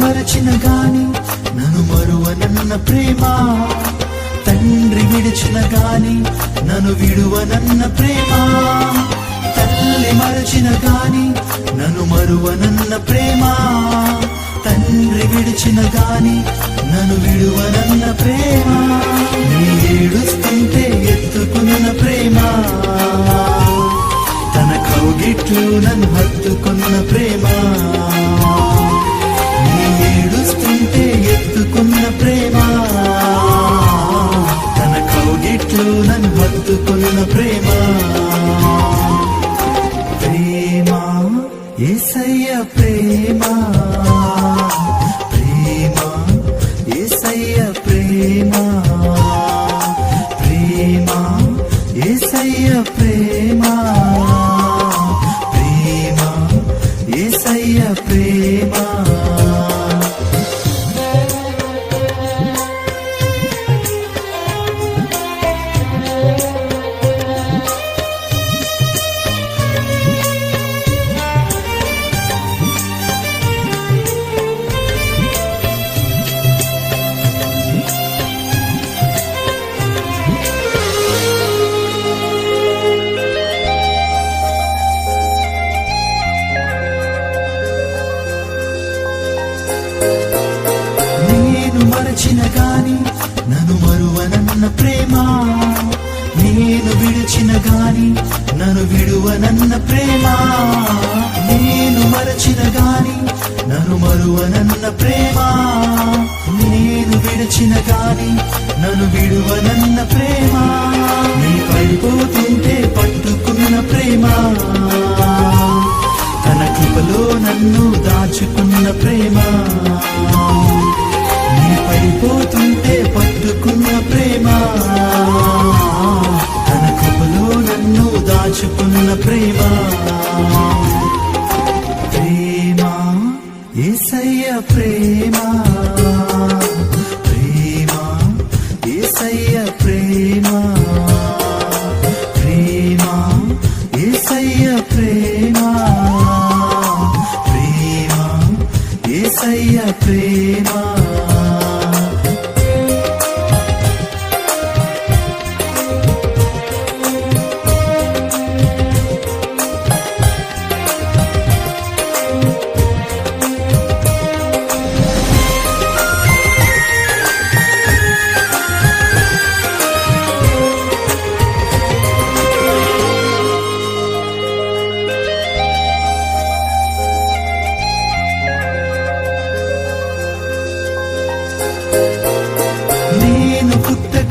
మరచిన గాని నన్ను మరువనన్న ప్రేమ. తండ్రి విడిచిన గాని నన్ను విడువనన్న ప్రేమ. తల్లి మరచిన గాని నన్ను మరువనన్న ప్రేమ. తండ్రి విడిచిన గాని నన్ను విడువనన్న ప్రేమ. నీ ఏడుస్తుంటే ఎత్తుకున్న ప్రేమ. తన కౌగిట్లు నన్ను హత్తుకున్న ప్రేమ. కౌగిట్లు నన్ను హత్తుకున్న ప్రేమ. ప్రేమ ఏసయ్య ప్రేమ. ప్రేమ ఏసయ్య ప్రేమ. ప్రేమ ఏసయ్య ప్రేమ. ప్రేమ ఏసయ్య ప్రేమ. ప్రేమ? నేను విడిచిన గాని నన్ను విడువనన్న ప్రేమ? నేను మరచిన గాని నన్ను మరువనన్న ప్రేమ? నేను విడిచిన గాని నన్ను విడువనన్న ప్రేమ? నీ పడిపోతుంటే పట్టుకున్న ప్రేమ? తన కృపలో నన్ను దాచుకున్న ప్రేమ? నీ పడిపోతుంటే పట్టు ప్రేమ. తన కృపలో నన్ను దాచుకున్న ప్రేమ. ప్రేమ ఏసయ్య ప్రేమ. ప్రేమ ఏసయ్య ప్రేమ. ప్రేమ ఏసయ్య ప్రేమ. ప్రేమ ఏసయ్య ప్రేమ.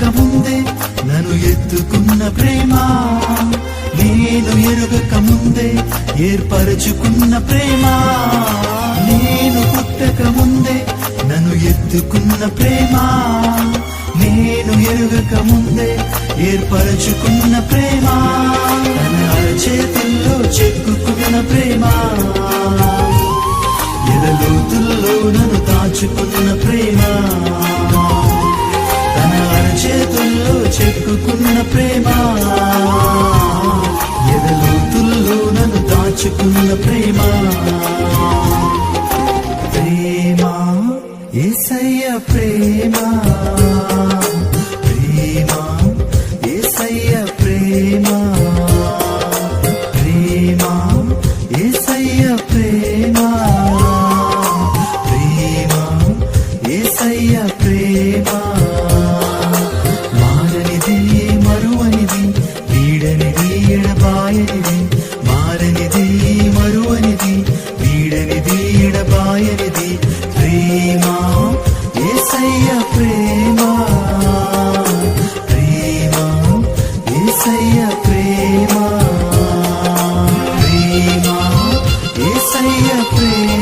ముందే నన్ను ఎత్తుకున్న ప్రేమ. నేను ఎరుగక ముందే ఏర్పరచుకున్న ప్రేమ. నేను పుట్టక ముందే నన్ను ఎత్తుకున్న ప్రేమ. నేను ఎరుగక ముందే ఏర్పరచుకున్న ప్రేమ. తన అరచేతుల్లో చెక్కుకున్న ప్రేమ. ఎడలోతుల్లో నన్ను దాచుకున్న అరచేతుల్లో చెక్కుకున్న ప్రేమ ఎదలోతుల్లో నన్ను దాచుకున్న ప్రేమ. ప్రేమ ఏసయ్య ప్రేమ. ప్రేమ ఏసయ్య ప్రేమ. ప్రేమ ఏసయ్య ప్రేమ. ప్రేమ ఏసయ్య ప్రేమ. María